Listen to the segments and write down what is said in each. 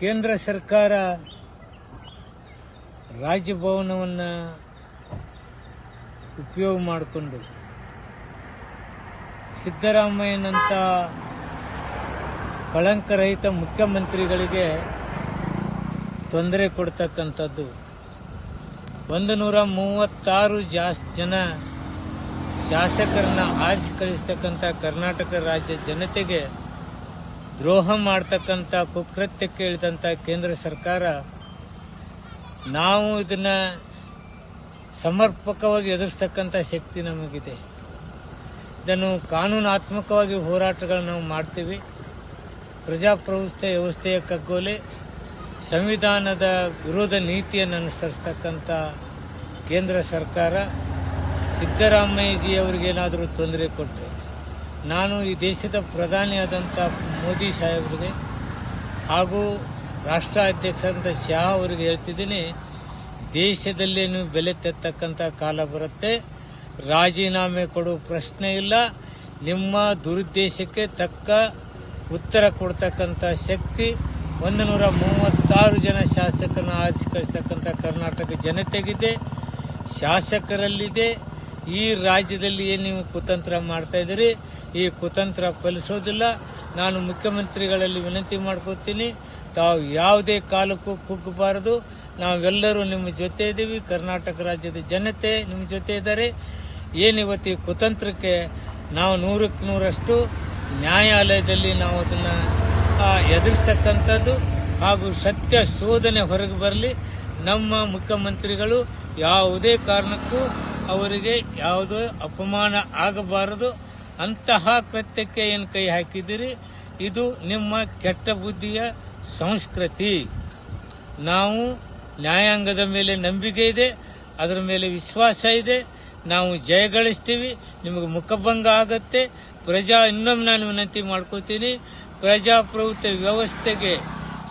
ಕೇಂದ್ರ ಸರ್ಕಾರ ರಾಜಭವನವನ್ನು ಉಪಯೋಗ ಮಾಡಿಕೊಂಡು ಸಿದ್ದರಾಮಯ್ಯನಂಥ ಕಳಂಕರಹಿತ ಮುಖ್ಯಮಂತ್ರಿಗಳಿಗೆ ತೊಂದರೆ ಕೊಡ್ತಕ್ಕಂಥದ್ದು. ಒಂದು ನೂರ ಮೂವತ್ತಾರು ಜಾಸ್ತಿ ಜನ ಶಾಸಕರನ್ನ ಆರಿಸಿ ಕಳಿಸ್ತಕ್ಕಂಥ ಕರ್ನಾಟಕ ರಾಜ್ಯ ಜನತೆಗೆ ದ್ರೋಹ ಮಾಡ್ತಕ್ಕಂಥ ಕುಕೃತ್ಯಕ್ಕೆ ಇಳಿದಂಥ ಕೇಂದ್ರ ಸರ್ಕಾರ ನಾವು ಇದನ್ನು ಸಮರ್ಪಕವಾಗಿ ಎದುರಿಸ್ತಕ್ಕಂಥ ಶಕ್ತಿ ನಮಗಿದೆ. ಇದನ್ನು ಕಾನೂನಾತ್ಮಕವಾಗಿ ಹೋರಾಟಗಳನ್ನು ನಾವು ಮಾಡ್ತೀವಿ. ಪ್ರಜಾಪ್ರಭುತ್ವ ವ್ಯವಸ್ಥೆಯ ಕಗ್ಗೋಲೆ, ಸಂವಿಧಾನದ ವಿರೋಧ ನೀತಿಯನ್ನು ಅನುಸರಿಸ್ತಕ್ಕಂಥ ಕೇಂದ್ರ ಸರ್ಕಾರ ಸಿದ್ದರಾಮಯ್ಯಜಿ ಅವರಿಗೇನಾದರೂ ತೊಂದರೆ ಕೊಟ್ಟರೆ ನಾನು ಈ ದೇಶದ ಪ್ರಧಾನಿಯಾದಂಥ ಮೋದಿ ಸಾಹೇಬರಿಗೆ ಹಾಗೂ ರಾಷ್ಟ್ರ ಅಂತ ಶಾ ಅವರಿಗೆ ಹೇಳ್ತಿದ್ದೀನಿ, ದೇಶದಲ್ಲೇನು ಬೆಲೆ ತೆತ್ತಕ್ಕಂಥ ಕಾಲ ಬರುತ್ತೆ, ರಾಜೀನಾಮೆ ಕೊಡುವ ಪ್ರಶ್ನೆ ಇಲ್ಲ, ನಿಮ್ಮ ದುರುದ್ದೇಶಕ್ಕೆ ತಕ್ಕ ಉತ್ತರ ಕೊಡ್ತಕ್ಕಂಥ ಶಕ್ತಿ ಒಂದು ನೂರ ಮೂವತ್ತಾರು ಜನ ಶಾಸಕರನ್ನ ಆರಿಸಿಕಳಿಸ್ತಕ್ಕಂಥ ಕರ್ನಾಟಕ ಜನತೆಗಿದೆ, ಶಾಸಕರಲ್ಲಿದೆ, ಈ ರಾಜ್ಯದಲ್ಲಿ ಏನು ನೀವು ಕುತಂತ್ರ ಮಾಡ್ತಾ ಇದ್ದೀರಿ ಈ ಕುತಂತ್ರ ಫಲಿಸೋದಿಲ್ಲ. ನಾನು ಮುಖ್ಯಮಂತ್ರಿಗಳಲ್ಲಿ ವಿನಂತಿ ಮಾಡ್ಕೋತೀನಿ. ತಾವು ಯಾವುದೇ ಕಾಲಕ್ಕೂ ಕುಗ್ಗಬಾರದು. ನಾವೆಲ್ಲರೂ ನಿಮ್ಮ ಜೊತೆ ಇದ್ದೀವಿ. ಕರ್ನಾಟಕ ರಾಜ್ಯದ ಜನತೆ ನಿಮ್ಮ ಜೊತೆ ಇದ್ದಾರೆ. ಏನಿವತ್ತು ಈ ಕುತಂತ್ರಕ್ಕೆ ನಾವು ನೂರಕ್ಕೆ ನೂರಷ್ಟು ನ್ಯಾಯಾಲಯದಲ್ಲಿ ನಾವು ಅದನ್ನು ಎದುರಿಸ್ತಕ್ಕಂಥದ್ದು ಹಾಗೂ ಸತ್ಯ ಶೋಧನೆ ಹೊರಗೆ ಬರಲಿ. ನಮ್ಮ ಮುಖ್ಯಮಂತ್ರಿಗಳು ಯಾವುದೇ ಕಾರಣಕ್ಕೂ ಅವರಿಗೆ ಯಾವುದೇ ಅಪಮಾನ ಆಗಬಾರದು. ಅಂತಹ ಕೃತ್ಯಕ್ಕೆ ಏನು ಕೈ ಹಾಕಿದಿರಿ? ಇದು ನಿಮ್ಮ ಕೆಟ್ಟ ಬುದ್ಧಿಯ ಸಂಸ್ಕೃತಿ. ನಾವು ನ್ಯಾಯಾಂಗದ ಮೇಲೆ ನಂಬಿಕೆ ಇದೆ, ಅದರ ಮೇಲೆ ವಿಶ್ವಾಸ ಇದೆ. ನಾವು ಜಯಗಳಿಸ್ತೀವಿ ನಿಮಗೆ ಮುಖಭಂಗ ಆಗತ್ತೆ. ಪ್ರಜಾ, ಇನ್ನೊಮ್ಮೆ ನಾನು ವಿನಂತಿ ಮಾಡ್ಕೋತೀನಿ, ಪ್ರಜಾಪ್ರಭುತ್ವ ವ್ಯವಸ್ಥೆಗೆ,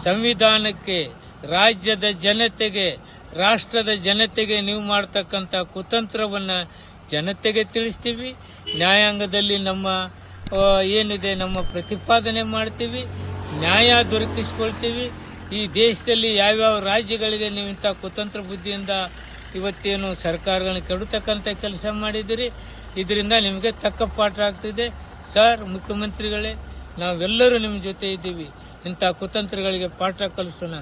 ಸಂವಿಧಾನಕ್ಕೆ, ರಾಜ್ಯದ ಜನತೆಗೆ, ರಾಷ್ಟ್ರದ ಜನತೆಗೆ ನೀವು ಮಾಡ್ತಕ್ಕಂಥ ಕುತಂತ್ರವನ್ನು ಜನತೆಗೆ ತಿಳಿಸ್ತೀವಿ. ನ್ಯಾಯಾಂಗದಲ್ಲಿ ನಮ್ಮ ಏನಿದೆ ನಮ್ಮ ಪ್ರತಿಪಾದನೆ ಮಾಡ್ತೀವಿ. ನ್ಯಾಯ ದೊರಕಿಸ್ಕೊಳ್ತೀವಿ. ಈ ದೇಶದಲ್ಲಿ ಯಾವ್ಯಾವ ರಾಜ್ಯಗಳಿಗೆ ನೀವು ಇಂಥ ಕುತಂತ್ರ ಬುದ್ಧಿಯಿಂದ ಇವತ್ತೇನು ಸರ್ಕಾರಗಳನ್ನ ಕೆಡತಕ್ಕಂಥ ಕೆಲಸ ಮಾಡಿದಿರಿ ಇದರಿಂದ ನಿಮಗೆ ತಕ್ಕ ಪಾಠ ಆಗ್ತಿದೆ. ಸರ್, ಮುಖ್ಯಮಂತ್ರಿಗಳೇ, ನಾವೆಲ್ಲರೂ ನಿಮ್ಮ ಜೊತೆ ಇದ್ದೀವಿ. ಇಂಥ ಕುತಂತ್ರಗಳಿಗೆ ಪಾಠ ಕಲಿಸೋಣ.